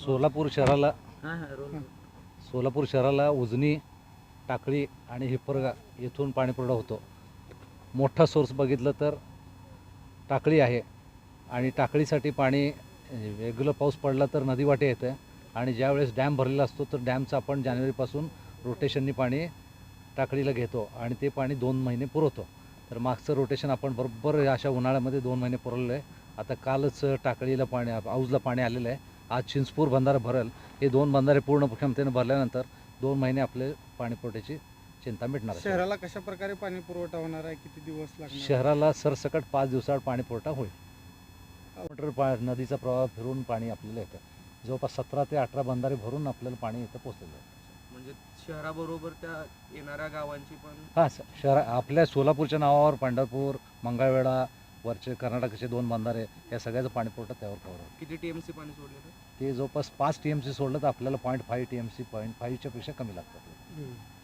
सोलापूर शहराला हां हां रोल सोलापूर शहराला उजनी टाकळी आणि हिप्परगा येथून पाणीपुरवठा होतो. मोठा सोर्स बघितलं तर टाकळी आहे आणि टाकळीसाठी पाणी रेग्युलर पाऊस पडला तर नदीवाटे येतं आणि ज्यावेळेस डॅम भरलेला असतो तर डॅमचं आपण जानेवारीपासून रोटेशननी पाणी टाकळीला घेतो आणि ते पाणी दोन महिने पुरवतो. तर मागचं रोटेशन आपण बरोबर अशा उन्हाळ्यामध्ये दोन महिने पुरवलं आहे. आता कालच टाकळीला पाणी औजला पाणी आलेलं आहे. आज चिंचपूर बंधारा भरेल हे दोन बंधारे पूर्ण क्षमतेने भरल्यानंतर दोन महिने आपले पाणी पुरवठ्याची चिंता मिटणार आहे. शहराला कशा प्रकारे पाणी पुरवठा होणार आहे? किती दिवस लागणार? शहराला सरसकट पाच दिवसाआड पाणी पुरवठा होईल. मीटर पा नदीचा प्रवाह फिरून पाणी आपल्याला येतं. जवळपास सतरा ते अठरा बंधारे भरून आपल्याला पाणी इथं पोचलेलं आहे. म्हणजे शहराबरोबर त्या येणाऱ्या गावांची पण हां स- शहरा आपल्या सोलापूरच्या नावावर पंढरपूर मंगळवेढा वरचे कर्नाटकचे दोन बंधारे या सगळ्याचं पाणी पुरवठा त्यावर कवर होतं. किती टी एम सी पाणी सोडलेलं ते जवळपास पाच टी एम सी सोडलं तर आपल्याला point five T M C point फाईव्हच्या पेक्षा कमी लागतात.